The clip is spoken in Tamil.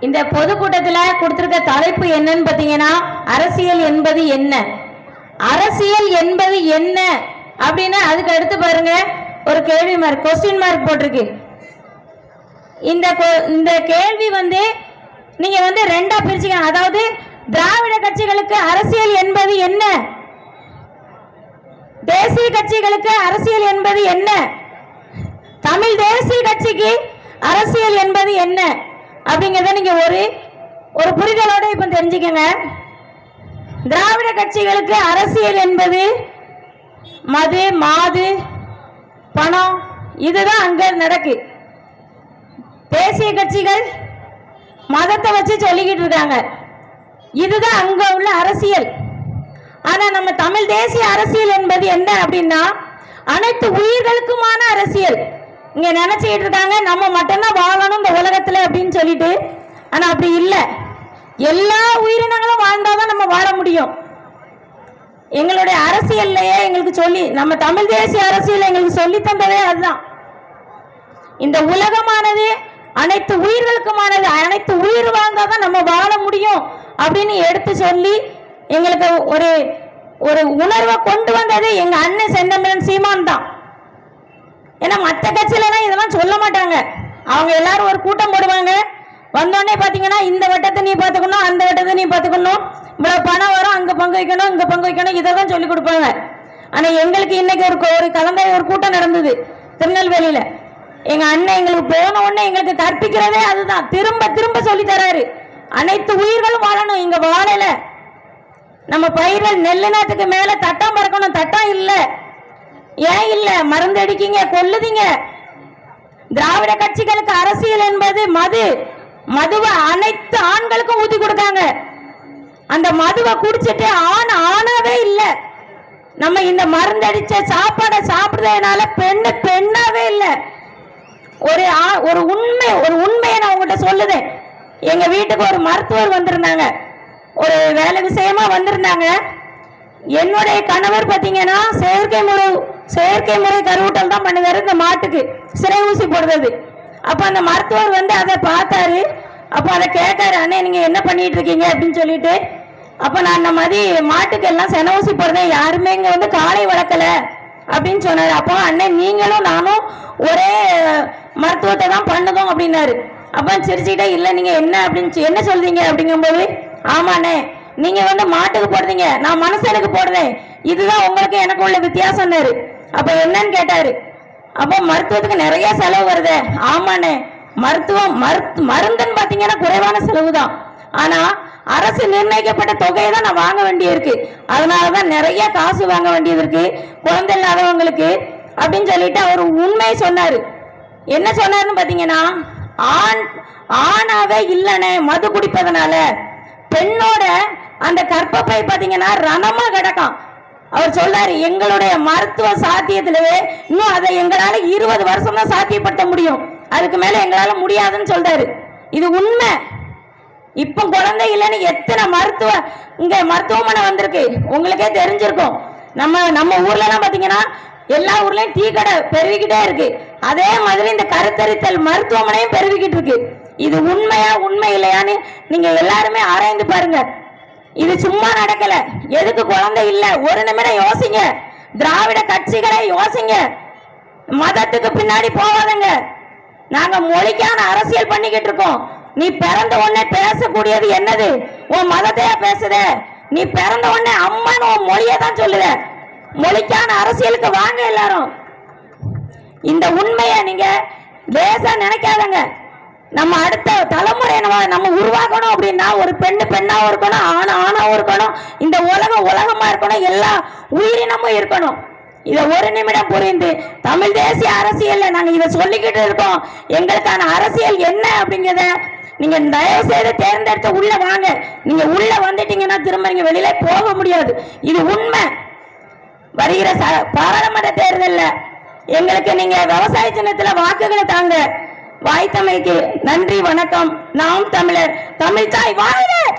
இந்த பொதுக்கூட்டத்தில் கொடுத்துருக்க தலைப்பு என்னன்னு பார்த்தீங்கன்னா அரசியல் என்பது என்ன? அரசியல் என்பது என்ன? அப்படின்னு அதுக்கு அடுத்து பாருங்க ஒரு கேள்வி மார்க் கொஸ்டின் மார்க் போட்டிருக்கு. இந்த கொ- இந்த கேள்வி வந்து நீங்க வந்து ரெண்டா பிரிச்சுக்கலாம் அதாவது திராவிட கட்சிகளுக்கு அரசியல் என்பது என்ன? தேசிய கட்சிகளுக்கு அரசியல் என்பது என்ன? தமிழ் தேசிய கட்சிக்கு அரசியல் என்பது என்ன? அப்படிங்கிறத நீங்க ஒரு ஒரு புரிதலோட இப்ப தெரிஞ்சுக்கங்க. திராவிட கட்சிகளுக்கு அரசியல் என்பது மது மாது பணம் இதுதான் அங்க நடக்கு. தேசிய கட்சிகள் மதத்தை வச்சு சொல்லிக்கிட்டு இருக்காங்க. இதுதான் அங்க உள்ள அரசியல். ஆனா நம்ம தமிழ் தேசிய அரசியல் என்பது என்ன அப்படின்னா அனைத்து உயிர்களுக்குமான அரசியல். இங்க நினைச்சுக்கிட்டு இருக்காங்க நம்ம மட்டும்தான் வாழணும் இந்த உலகத்துல அப்படின்னு சொல்லிட்டு. ஆனா அப்படி இல்லை. எல்லா உயிரினங்களும் வாழ்ந்தாதான் நம்ம வாழ முடியும். எங்களுடைய அரசியல்லையே எங்களுக்கு சொல்லி நம்ம தமிழ் தேசிய அரசியல் எங்களுக்கு சொல்லி தந்ததே அதுதான். இந்த உலகமானது அனைத்து உயிர்களுக்குமானது அனைத்து உயிர் வாழ்ந்தாதான் நம்ம வாழ முடியும் அப்படின்னு எடுத்து சொல்லி எங்களுக்கு ஒரு ஒரு உணர்வை கொண்டு வந்தது எங்க அண்ணன் செந்தமிழன் சீமான் தான். ஏன்னா மற்ற கட்சியிலலாம் இதெல்லாம் சொல்ல மாட்டாங்க. அவங்க எல்லாரும் ஒரு கூட்டம் போடுவாங்க. வந்தோடனே பார்த்தீங்கன்னா இந்த வட்டத்தை நீ பார்த்துக்கணும் அந்த வட்டத்தை நீ பார்த்துக்கணும் இவ்வளோ பணம் வரும் அங்கே பங்கு வைக்கணும் இங்கே பங்கு வைக்கணும் இதை தான் சொல்லி கொடுப்பாங்க. ஆனால் எங்களுக்கு இன்னைக்கு ஒரு ஒரு கலந்த ஒரு கூட்டம் நடந்தது திருநெல்வேலியில். எங்கள் அண்ணன் எங்களுக்கு போன உடனே எங்களுக்கு கற்பிக்கிறதே அதுதான். திரும்ப திரும்ப சொல்லி தராரு. அனைத்து உயிர்களும் வாழணும். இங்கே வாழலை. நம்ம பயிர்கள் நெல்லு நாட்டுக்கு மேலே தட்டம் பறக்கணும். தட்டம் இல்லை. ஏன் இல்ல? மருந்து அடிக்கீங்க கொல்லுதீங்க. திராவிட கட்சிகளுக்கு அரசியல் என்பது மது. மதுவை அனைத்து ஆண்களுக்கும் ஊத்தி கொடுத்தாங்க. அந்த மதுவை குடிச்சிட்டு ஆண் ஆணாவே இல்ல. நம்ம இந்த மருந்து அடிச்ச சாப்பாடை சாப்பிடுறதுனால பெண்ணு பெண்ணாவே இல்ல. ஒரு ஆ- ஒரு உண்மை ஒரு உண்மையை நான் உங்ககிட்ட சொல்லுதேன். எங்க வீட்டுக்கு ஒரு மருத்துவர் வந்திருந்தாங்க. ஒரு வேலை விஷயமா வந்திருந்தாங்க. என்னுடைய கணவர் பார்த்தீங்கன்னா செயற்கை முறை செயற்கை முறை கருவூட்டல் தான் பண்ணுவாரு இந்த மாட்டுக்கு. சிறை ஊசி போடுறது. அப்போ அந்த மருத்துவர் வந்து அதை பார்த்தாரு. அப்போ அதை கேட்டாரு அண்ணே நீங்கள் என்ன பண்ணிட்டு இருக்கீங்க அப்படின்னு சொல்லிட்டு அப்போ நான் அந்த மாதிரி மாட்டுக்கு எல்லாம் சென ஊசி போடுறேன் யாருமே இங்கே வந்து காலை வளர்க்கல அப்படின்னு சொன்னாரு. அப்போ அண்ணன் நீங்களும் நானும் ஒரே மருத்துவத்தை தான் பண்ணதும் அப்படின்னாரு. அப்போ சிரிச்சுக்கிட்டே இல்லை நீங்கள் என்ன அப்படின்னு என்ன சொல்றீங்க? அப்படிங்கும்போது ஆமாண்ணே நீங்க வந்து மாட்டுக்கு போடுறீங்க. நான் மனுஷனுக்கு போடுறேன். இதுதான் உங்களுக்கு எனக்கு உள்ள வித்தியாசம்னாரு அப்ப என்னன்னு கேட்டாரு. அப்போ மருத்துவத்துக்கு நிறைய செலவு வருதே. ஆமாண்ணே. மருத்துவம் மருத்து மருந்துன்னு பார்த்தீங்கன்னா குறைவான செலவு தான் ஆனால் அரசு நிர்ணயிக்கப்பட்ட தொகையை தான் நான் வாங்க வேண்டியிருக்கு. அதனாலதான் நிறைய காசு வாங்க வேண்டியது இருக்கு குழந்தை இல்லாதவங்களுக்கு அப்படின்னு சொல்லிட்டு அவர் உண்மையை சொன்னார். என்ன சொன்னார்னு பார்த்தீங்கன்னா ஆண் ஆணாவே இல்லைனே மது குடிப்பதனால பெண்ணோட அந்த கற்பப்பை பார்த்தீங்கன்னா ரணமாக கிடக்கும். அவர் சொல்றாரு எங்களுடைய மருத்துவ சாத்தியத்திலேயே இன்னும் அதை எங்களால இருபது வருஷம் தான் சாத்தியப்படுத்த முடியும். அதுக்கு மேல எங்களால முடியாதுன்னு சொல்றாரு. இது உண்மை. இப்ப குழந்தை இல்லைன்னு எத்தனை மருத்துவ இங்க மருத்துவமனை வந்திருக்கு. உங்களுக்கே தெரிஞ்சிருக்கும். நம்ம நம்ம ஊர்ல எல்லாம் பாத்தீங்கன்னா எல்லா ஊர்லயும் டீ கடை பெருகிக்கிட்டே இருக்கு. அதே மாதிரி இந்த கருத்தரித்தல் மருத்துவமனையும் பெருகிக்கிட்டு இருக்கு. இது உண்மையா உண்மை இல்லையான்னு நீங்க எல்லாருமே ஆராய்ந்து பாருங்க. இது சும்மா நடக்கல. எதுக்கு குழந்தை இல்ல? ஒரு நிமிடம் யோசிங்க. திராவிட கட்சிகளை யோசிங்க. மதத்துக்கு பின்னாடி போவாதங்க நாங்க மொழிக்கான அரசியல் பண்ணிக்கிட்டு இருக்கோம். நீ பிறந்த உடனே பேசக்கூடியது என்னது? உன் மதத்தையா பேசுத? நீ பிறந்த உடனே அம்மன் உன் மொழியை தான் சொல்லுத மொழிக்கான அரசியலுக்கு வாங்க எல்லாரும். இந்த உண்மையை நீங்க லேசா நினைக்காதங்க. நம்ம அடுத்த தலைமுறை நம்ம நம்ம உருவாக்கணும் அப்படின்னா ஒரு பெண்ணு பெண்ணாவும் இருக்கணும் ஆண் ஆணாவும் இருக்கணும் இந்த உலகம் உலகமாக இருக்கணும் எல்லா உயிரினமும் இருக்கணும். இதை ஒரு நிமிடம் புரிந்து தமிழ் தேசிய அரசியலில் நாங்கள் இதை சொல்லிக்கிட்டு இருக்கோம். எங்களுக்கான அரசியல் என்ன அப்படிங்கிறத நீங்கள் தயவு செய்து தேர்ந்தெடுத்து உள்ளே வாங்க. நீங்கள் உள்ளே வந்துட்டீங்கன்னா திரும்ப நீங்கள் வெளியில போக முடியாது. இது உண்மை. வருகிற ச- பாராளுமன்ற தேர்தலில் எங்களுக்கு நீங்கள் விவசாய சின்னத்தில் வாக்குகளை தாங்க. வாய்த்தமைக்கு நன்றி வணக்கம். நாம் தமிழர் தமிழ் தாய் வாழ்க